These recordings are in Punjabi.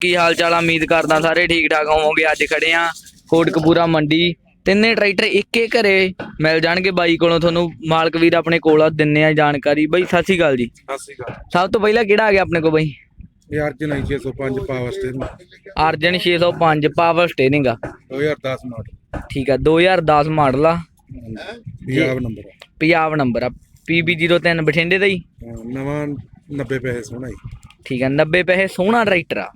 ਕੀ ਹਾਲ ਚਾਲ ਆ? ਉਮੀਦ ਕਰਦਾ ਸਾਰੇ ਠੀਕ ਠਾਕ ਹੋਵੋਗੇ। ਅੱਜ ਖੜੇ ਆ ਕੋਟਕਪੂਰਾ ਮੰਡੀ। ਤਿੰਨੇ ਟਰੈਕਟਰ ਇੱਕੇ ਘਰੇ ਮਿਲ ਜਾਣਗੇ ਬਾਈ ਕੋਲੋਂ। ਤੁਹਾਨੂੰ ਮਾਲਕ ਵੀਰ ਆਪਣੇ ਕੋਲ ਆ ਦਿੰਨੇ ਆ ਜਾਣਕਾਰੀ। ਬਾਈ ਸਤਿ ਸ਼੍ਰੀ ਅਕਾਲ ਜੀ। ਸਤਿ ਸ਼੍ਰੀ ਅਕਾਲ। ਸਭ ਤੋਂ ਪਹਿਲਾਂ ਕਿਹੜਾ ਆ ਗਿਆ ਆਪਣੇ ਕੋਲ ਬਾਈ? ਇਹ ਅਰਜਨ ਆਈ 605 power station Arjun 605 power steering ਆ। 2010 ਮਾਡਲ। ਠੀਕ ਆ 2010 ਮਾਡਲ ਆ। ਪੰਜਾਬ ਨੰਬਰ ਆ। ਪੰਜਾਬ ਨੰਬਰ ਆ। PB03 ਬਠਿੰਡੇ ਦਾ ਹੀ ਹਾਂ, ਨਵਾਂ 90 ਪੈਸੇ ਸੋਹਣਾ ਜੀ। ਠੀਕ ਆ 90 ਪੈਸੇ ਸੋਹਣਾ ਟਰੈਕਟਰ ਆ।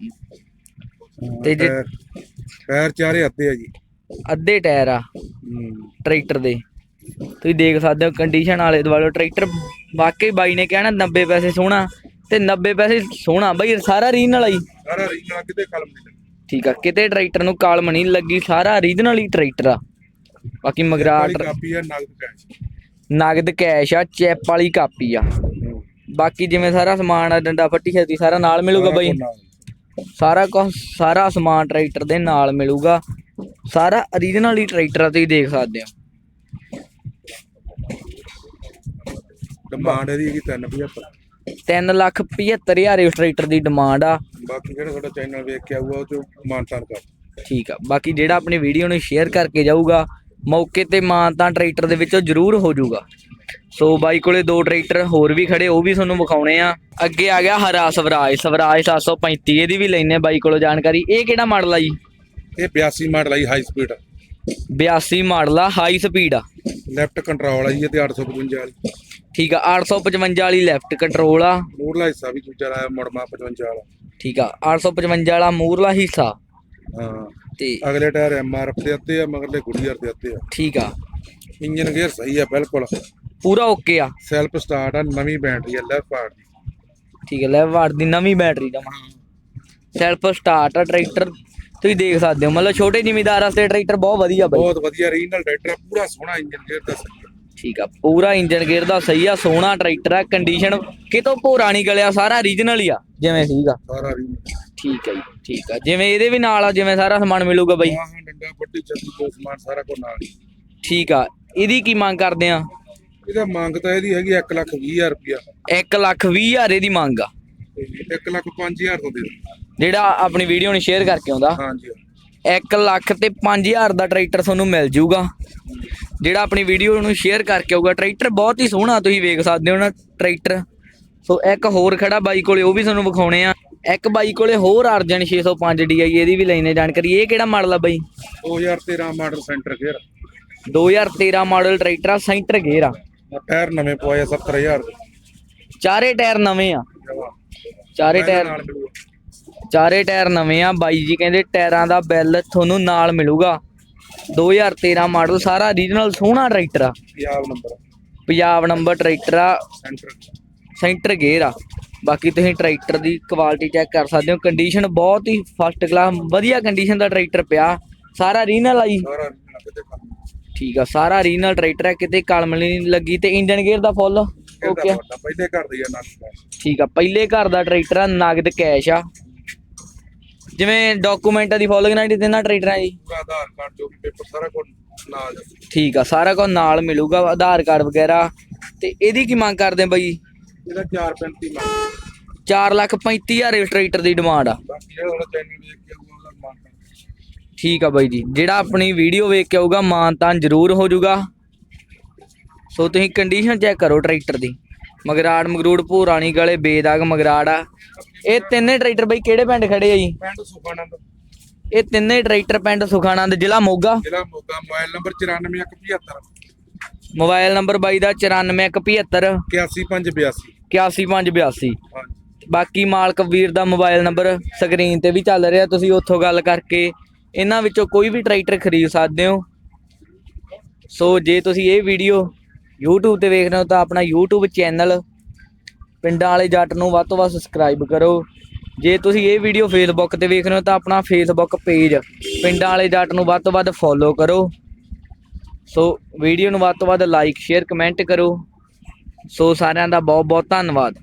ਤੇ ਜੇ ਪੈਰ ਚਾਰੇ ਹੱਥੇ ਆ ਜੀ। ਅੱਧੇ ਟਾਇਰ ਆ ਹੂੰ। ਟਰੈਕਟਰ ਦੇ। ਤੁਸੀਂ ਦੇਖ ਸਕਦੇ ਹੋ ਕੰਡੀਸ਼ਨ ਵਾਲੇ ਦੁਆਲੇ ਟਰੈਕਟਰ ਵਾਕਈ ਬਾਈ ਨੇ ਕਹਿਣਾ 90 ਪੈਸੇ ਸੋਹਣਾ ਤੇ 90 ਪੈਸੇ ਸੋਹਣਾ। ਬਾਈ ਸਾਰਾ ਰੀਜਨਲ ਆਈ ਸਾਰਾ ਰੀਜਨਲ ਕਿਤੇ ਕਲਮ ਨਹੀਂ ਲੱਗੀ। ਠੀਕ ਆ ਕਿਤੇ ਟਰੈਕਟਰ ਨੂੰ ਕਾਲਮ ਨਹੀਂ ਲੱਗੀ ਸਾਰਾ ਰੀਜਨਲ ਹੀ ਟਰੈਕਟਰ ਆ। ਬਾਕੀ ਮਗਰਾਟ ਵਾਲੀ ਕਾਪੀ ਆ ਨਗਦ ਕੈਸ਼ ਨਗਦ ਕੈਸ਼ ਆ ਚੈਪ ਵਾਲੀ ਕਾਪੀ ਆ। ਬਾਕੀ ਜਿਵੇਂ ਸਾਰਾ ਸਮਾਨ ਆ ਡੰਡਾ ਫੱਟੀ ਛੇਤੀ ਸਾਰਾ ਨਾਲ ਮਿਲੂਗਾ ਬਾਈ? ਸਾਰਾ ਕੁਝ ਸਾਰਾ ਸਮਾਨ ਟਰੈਕਟਰ ਦੇ ਨਾਲ ਮਿਲੂਗਾ। ਸਾਰਾ ਓਰੀਜਨਲ ਹੀ ਟਰੈਕਟਰ ਆ ਤੁਸੀਂ ਦੇਖ ਸਕਦੇ ਹੋ ਡਿਮਾਂਡ ਇਹਦੀ ਹੈਗੀ 375 3 ਲੱਖ 75 ਹਜ਼ਾਰ ਇਸ ਟਰੈਕਟਰ ਦੀ ਡਿਮਾਂਡ ਆ। ਬਾਕੀ ਜਿਹੜਾ ਤੁਹਾਡਾ ਚੈਨਲ ਵੇਖ ਕੇ ਆਊਗਾ ਉਹ ਚ ਮਾਨਤਾਨ ਕਰ। ਠੀਕ ਆ। ਬਾਕੀ ਜਿਹੜਾ ਆਪਣੀ ਵੀਡੀਓ ਨੂੰ ਸ਼ੇਅਰ ਕਰਕੇ ਜਾਊਗਾ ਮੌਕੇ ਤੇ ਮਾਨ ਤਾਂ ਟਰੈਕਟਰ ਦੇ ਵਿੱਚੋਂ ਜ਼ਰੂਰ ਹੋ ਜਾਊਗਾ। ਸੋ ਬਾਈ ਕੋਲੇ ਦੋ ਟਰੈਕਟਰ ਹੋਰ ਵੀ ਖੜੇ ਉਹ ਵੀ ਤੁਹਾਨੂੰ ਵਿਖਾਉਣੇ ਆ। ਅੱਗੇ ਆ ਗਿਆ ਹਰਾ ਸਵਰਾਜ ਸਵਰਾਜ 735 ਇਹਦੀ ਵੀ ਲੈਨੇ ਬਾਈ ਕੋਲੋਂ ਜਾਣਕਾਰੀ। ਇਹ ਕਿਹੜਾ ਮਾਡਲ ਆ ਜੀ? ਇਹ 82 ਮਾਡਲ ਆ ਜੀ ਹਾਈ ਸਪੀਡ 82 ਮਾਡਲ ਆ ਹਾਈ ਸਪੀਡ ਆ। ਲੈਫਟ ਕੰਟਰੋਲ ਆ ਜੀ ਇਹ ਤੇ 855 ਵਾਲੀ। ਠੀਕ ਆ 855 ਵਾਲੀ ਲੈਫਟ ਕੰਟਰੋਲ ਆ। ਮੂਰਲਾ ਹਿੱਸਾ ਵੀ ਦੂਜਾ ਲਾਇਆ ਮੁੜਮਾ 55 ਵਾਲਾ। ਠੀਕ ਆ 855 ਵਾਲਾ ਮੂਰਲਾ ਹਿੱਸਾ। ਹਾਂ। ਤੇ ਅਗਲੇ ਟਾਇਰ ਐਮਆਰਐਫ ਦੇ ਉੱਤੇ ਆ ਮਗਰਲੇ ਗੁੱਡੀਅਰ ਦੇ ਉੱਤੇ ਆ। ਠੀਕ ਆ। ਇੰਜਨ ਗੇਅਰ ਸਹੀ ਆ ਬਿਲਕੁਲ। ਪੂਰਾ ਓਕੇ ਆ। ਸੈਲਫ ਸਟਾਰਟ ਆ ਨਵੀਂ ਬੈਟਰੀ ਆ ਲੈਫਟ ਪਾਰਟ ਦੀ। ਠੀਕ ਹੈ ਲੈ ਵਾਟ ਦੀ ਨਵੀਂ ਬੈਟਰੀ ਦਾ ਸੈਲਫ ਸਟਾਰਟ ਆ ਟਰੈਕਟਰ ਤੁਸੀਂ ਦੇਖ ਸਕਦੇ ਹੋ ਮਤਲਬ ਛੋਟੇ ਜ਼ਿਮੀਦਾਰ ਵਾਸਤੇ ਟਰੈਕਟਰ ਬਹੁਤ ਵਧੀਆ ਬਾਈ। ਬਹੁਤ ਵਧੀਆ ਰੀਜਨਲ ਟਰੈਕਟਰ ਆ ਪੂਰਾ ਸੋਹਣਾ ਇੰਜਨ ਗੇਅਰ ਦਾ ਸਹੀ ਆ। ਠੀਕ ਆ ਪੂਰਾ ਇੰਜਨ ਗੇਅਰ ਦਾ ਸਹੀ ਆ ਸੋਹਣਾ ਟਰੈਕਟਰ ਆ ਕੰਡੀਸ਼ਨ ਕਿਤੋਂ ਭੋਰਾ ਨਹੀਂ ਗਲਿਆ ਸਾਰਾ ਰੀਜਨਲ ਹੀ ਆ ਜਿਵੇਂ ਸੀਗਾ ਸਾਰਾ ਰੀਜਨਲ ਠੀਕ ਜੀ ਠੀਕ ਆ ਜਿਵੇਂ ਇਹਦੇ ਵੀ ਨਾਲ ਆ ਜਿਵੇਂ ਸਾਰਾ ਸਮਾਨ ਮਿਲੂਗਾ ਬਾਈ। ਹਾਂ ਹਾਂ ਡੰਡਾ ਪੱਟੀ ਚੱਕੀ ਦੋ ਸਮਾਨ ਸਾਰਾ ਕੁਝ ਨਾਲ ਹੀ। ਠੀਕ ਆ ਇਹਦੀ ਕੀ ਮੰਗ ਕਰਦੇ ਆ? ਇਹਦਾ ਮੰਗ ਤਾਂ ਇਹਦੀ ਹੈਗੀ 1 ਲੱਖ 20 ਹਜ਼ਾਰ ਰੁਪਇਆ। 1 ਲੱਖ 20 ਹਜ਼ਾਰ ਇਹਦੀ ਮੰਗ ਆ। 1 ਲੱਖ 5 ਹਜ਼ਾਰ ਤੋਂ ਦੇ। ਜਿਹੜਾ ਆਪਣੀ ਵੀਡੀਓ ਨੂੰ ਸ਼ੇਅਰ ਕਰਕੇ ਆਉਂਦਾ। ਹਾਂਜੀ। 1 ਲੱਖ ਤੇ 5000 ਦਾ ਟਰੈਕਟਰ ਤੁਹਾਨੂੰ ਮਿਲ ਜਾਊਗਾ। ਜਿਹੜਾ ਆਪਣੀ ਵੀਡੀਓ ਨੂੰ ਸ਼ੇਅਰ ਕਰਕੇ ਆਊਗਾ। ਟਰੈਕਟਰ ਬਹੁਤ ਹੀ ਸੋਹਣਾ ਤੁਸੀਂ ਵੇਖ ਸਕਦੇ ਹੋ ਨਾ ਟਰੈਕਟਰ। ਸੋ ਇੱਕ ਹੋਰ ਖੜਾ ਬਾਈ ਕੋਲੇ ਉਹ ਵੀ ਤੁਹਾਨੂੰ ਵਿਖਾਉਣੇ ਆ। ਇੱਕ ਬਾਈ ਕੋਲੇ ਹੋਰ ਅਰਜਨ 605 DI ਇਹਦੀ ਵੀ ਲੈਣੇ ਜਾਣਕਾਰੀ। ਇਹ ਕਿਹੜਾ ਮਾਡਲ ਆ ਬਾਈ? 2013 model centre gear. 2013 model tractor ਆ ਸੈਂਟਰ ਗੇਅਰ ਆ। ਟਾਇਰ ਨਵੇਂ ਪਵਾਏ 70000 ਦੇ ਚਾਰੇ ਟਾਇਰ ਨਵੇਂ ਆ। ਚਾਰੇ ਟਾਇਰ ਚਾਰੇ ਟਾਇਰ ਨਵੇਂ ਆ। ਬਾਈ ਜੀ ਕਹਿੰਦੇ ਟਾਇਰਾਂ ਦਾ ਬਿੱਲ ਤੁਹਾਨੂੰ ਨਾਲ ਮਿਲੂਗਾ। 2013 ਮਾਡਲ ਸਾਰਾ ਓਰੀਜਨਲ ਸੋਹਣਾ ਟਰੈਕਟਰ ਆ। Punjab number Punjab number tractor ਆ। ਸੈਂਟਰ ਗੇਅਰ ਆ। ਬਾਕੀ ਤੁਸੀਂ ਟਰੈਕਟਰ ਦੀ ਕੁਆਲਿਟੀ ਚੈੱਕ ਕਰ ਸਕਦੇ ਹੋ। ਕੰਡੀਸ਼ਨ ਬਹੁਤ ਹੀ ਫਸਟ ਕਲਾਸ ਵਧੀਆ ਕੰਡੀਸ਼ਨ ਦਾ ਟਰੈਕਟਰ ਪਿਆ। ਸਾਰਾ ਰੀਨਲ ਆ ਜੀ। ਠੀਕ ਆ ਸਾਰਾ ਰੀਨਲ ਟਰੈਕਟਰ ਹੈ ਕਿਤੇ ਕਲਮ ਨਹੀਂ ਲੱਗੀ ਤੇ ਇੰਜਨ ਗੇਅਰ ਦਾ ਫੁੱਲ ਓਕੇ ਆ। ਤੁਹਾਡਾ ਪਹਿਲੇ ਘਰ ਦੀ ਆ ਨਾਲ ਠੀਕ ਆ ਪਹਿਲੇ ਘਰ ਦਾ ਟਰੈਕਟਰ ਆ ਨਗਦ ਕੈਸ਼ ਆ। ਜਿਵੇਂ ਡਾਕੂਮੈਂਟਾਂ ਦੀ ਫੋਲੋ ਗਾਰੰਟੀ ਤੇ ਨਾ ਟਰੈਕਟਰਾਂ ਜੀ। ਪੂਰਾ ਆਧਾਰ ਕਾਰਡ ਜੋ ਵੀ ਪੇਪਰ ਸਾਰਾ ਕੁਝ ਨਾਲ ਠੀਕ ਆ ਸਾਰਾ ਕੁਝ ਨਾਲ ਮਿਲੂਗਾ ਆਧਾਰ ਕਾਰਡ ਵਗੈਰਾ। ਤੇ ਇਹਦੀ ਕੀ ਮੰਗ ਕਰਦੇ ਆ ਬਾਈ? ਇਹਦਾ 435 ਮੰਗ 4 ਲੱਖ 35 ਹਜ਼ਾਰ ਇਸ ਟਰੈਕਟਰ ਦੀ ਡਿਮਾਂਡ ਆ। ਬਾਕੀ ਜਿਹੜਾ ਤੁਹਾਡਾ ਚੈਨਲ ਵੇਖ ਕੇ ਆਊਗਾ। ਉਹਦਾ ਠੀਕ ਆ ਬਾਈ ਜੀ। ਜਿਹੜਾ ਆਪਣੀ ਵੀਡੀਓ ਵੇਖ ਕੇ ਆਊਗਾ ਮਾਨ ਤਾਂ ਜ਼ਰੂਰ ਹੋ ਜਾਊਗਾ ਸੋ ਤੁਸੀਂ ਕੰਡੀਸ਼ਨ ਚੈੱਕ ਕਰੋ ਟਰੈਕਟਰ ਦੀ। ਮਗਰਾੜ ਮਗਰੂੜ ਭੂਰਾਣੀ ਗਲੇ ਬੇਦਾਗ ਮਗਰਾੜ ਆ। ਇਹ ਤਿੰਨੇ ਟਰੈਕਟਰ ਬਾਈ ਕਿਹੜੇ ਪਿੰਡ ਖੜੇ ਆ ਜੀ? ਪਿੰਡ ਸੁਖਾਨੰਦ। ਇਹ ਤਿੰਨੇ ਟਰੈਕਟਰ ਪਿੰਡ ਸੁਖਾਨੰਦ ਜ਼ਿਲ੍ਹਾ ਮੋਗਾ। ਜ਼ਿਲ੍ਹਾ Moga mobile number 94175 mobile number ਬਾਈ ਦਾ 94175 81582 81582 ਹਾਂਜੀ। ਬਾਕੀ ਮਾਲਕ ਵੀਰ ਦਾ ਮੋਬਾਈਲ ਨੰਬਰ ਸਕਰੀਨ ਤੇ ਵੀ ਚੱਲ ਰਿਹਾ ਤੁਸੀਂ ਉੱਥੋਂ ਗੱਲ ਕਰਕੇ ਇਹਨਾਂ ਵਿੱਚੋਂ ਕੋਈ ਵੀ ਟਰੈਕਟਰ ਖਰੀਦ ਸਕਦੇ ਹੋ। ਸੋ ਜੇ ਤੁਸੀਂ ਇਹ ਵੀਡੀਓ YouTube ਤੇ ਵੇਖ ਰਹੇ ਹੋ ਤਾਂ ਆਪਣਾ YouTube ਚੈਨਲ ਪਿੰਡਾਂ ਵਾਲੇ ਜੱਟ ਨੂੰ ਵੱਧ ਤੋਂ ਵੱਧ ਸਬਸਕ੍ਰਾਈਬ ਕਰੋ। ਜੇ ਤੁਸੀਂ ਇਹ ਵੀਡੀਓ ਫੇਸਬੁੱਕ ਤੇ ਵੇਖ ਰਹੇ ਹੋ ਤਾਂ ਆਪਣਾ ਫੇਸਬੁੱਕ ਪੇਜ ਪਿੰਡਾਂ ਵਾਲੇ ਜੱਟ ਨੂੰ ਵੱਧ ਤੋਂ ਵੱਧ ਫੋਲੋ ਕਰੋ। ਸੋ ਵੀਡੀਓ ਨੂੰ ਵੱਧ ਤੋਂ ਵੱਧ ਲਾਈਕ ਸ਼ੇਅਰ ਕਮੈਂਟ ਕਰੋ। ਸੋ ਸਾਰਿਆਂ ਦਾ ਬਹੁਤ ਬਹੁਤ ਧੰਨਵਾਦ।